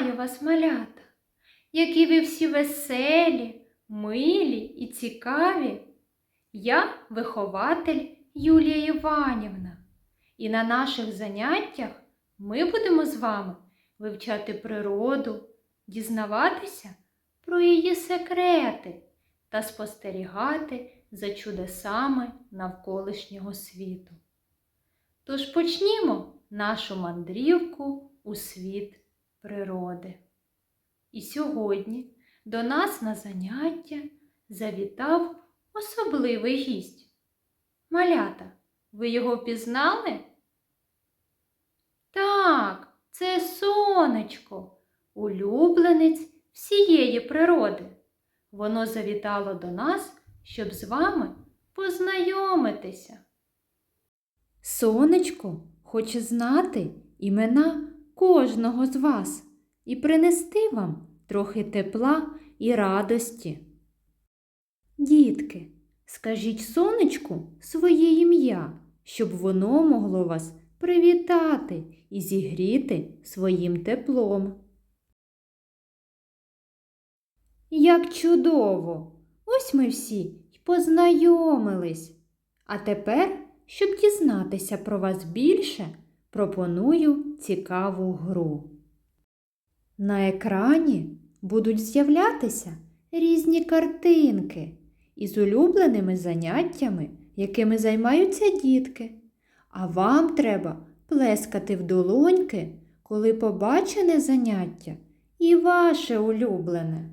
вас, малята, які ви всі веселі, милі і цікаві. Я вихователь Юлія Іванівна, і на наших заняттях ми будемо з вами вивчати природу, дізнаватися про її секрети та спостерігати за чудесами навколишнього світу. Тож почнімо нашу мандрівку у світ природи. І сьогодні до нас на заняття завітав особливий гість. Малята, ви його пізнали? Так, це сонечко, улюбленець всієї природи. Воно завітало до нас, щоб з вами познайомитися. Сонечко хоче знати імена кожного з вас і принести вам трохи тепла і радості. Дітки, скажіть сонечку своє ім'я, щоб воно могло вас привітати і зігріти своїм теплом. Як чудово! Ось ми всі й познайомились. А тепер, щоб дізнатися про вас більше, пропоную цікаву гру. На екрані будуть з'являтися різні картинки із улюбленими заняттями, якими займаються дітки. А вам треба плескати в долоньки, коли побачене заняття і ваше улюблене.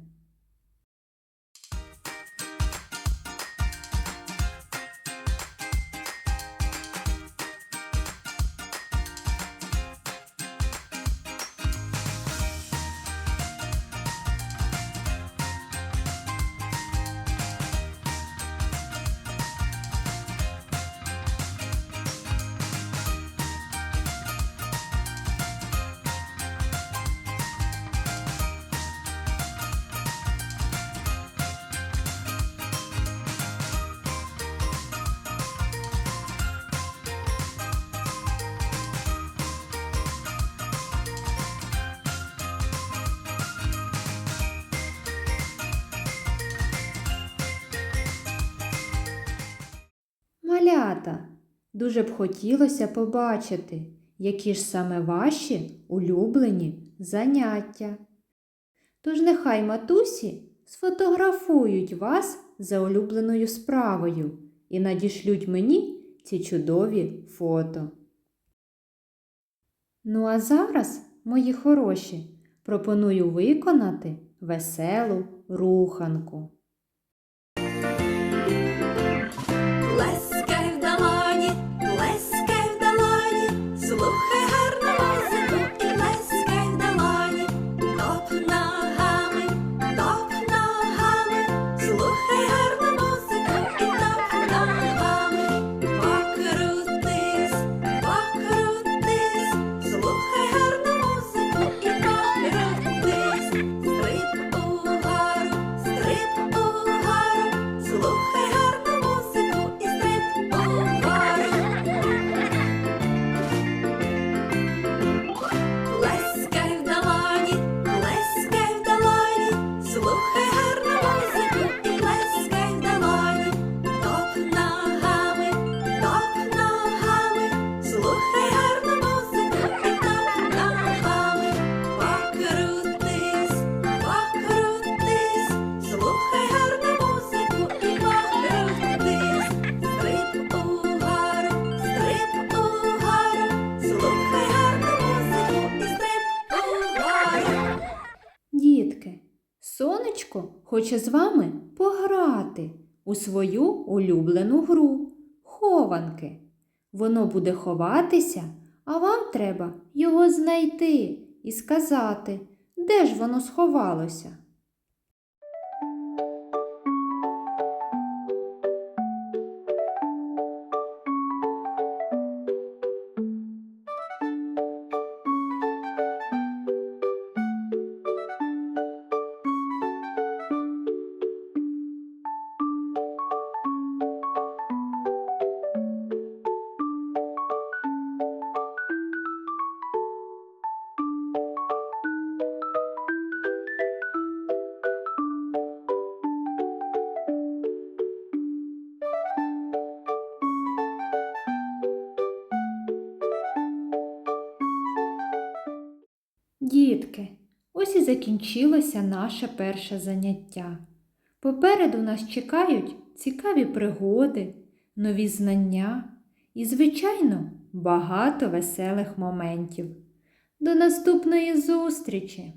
Малята, дуже б хотілося побачити, які ж саме ваші улюблені заняття. Тож нехай матусі сфотографують вас за улюбленою справою і надішлють мені ці чудові фото. Ну а зараз, мої хороші, пропоную виконати веселу руханку. Сонечко хоче з вами пограти у свою улюблену гру хованки. Воно буде ховатися, а вам треба його знайти і сказати, де ж воно сховалося. Дітки, ось і закінчилося наше перше заняття. Попереду нас чекають цікаві пригоди, нові знання і, звичайно, багато веселих моментів. До наступної зустрічі!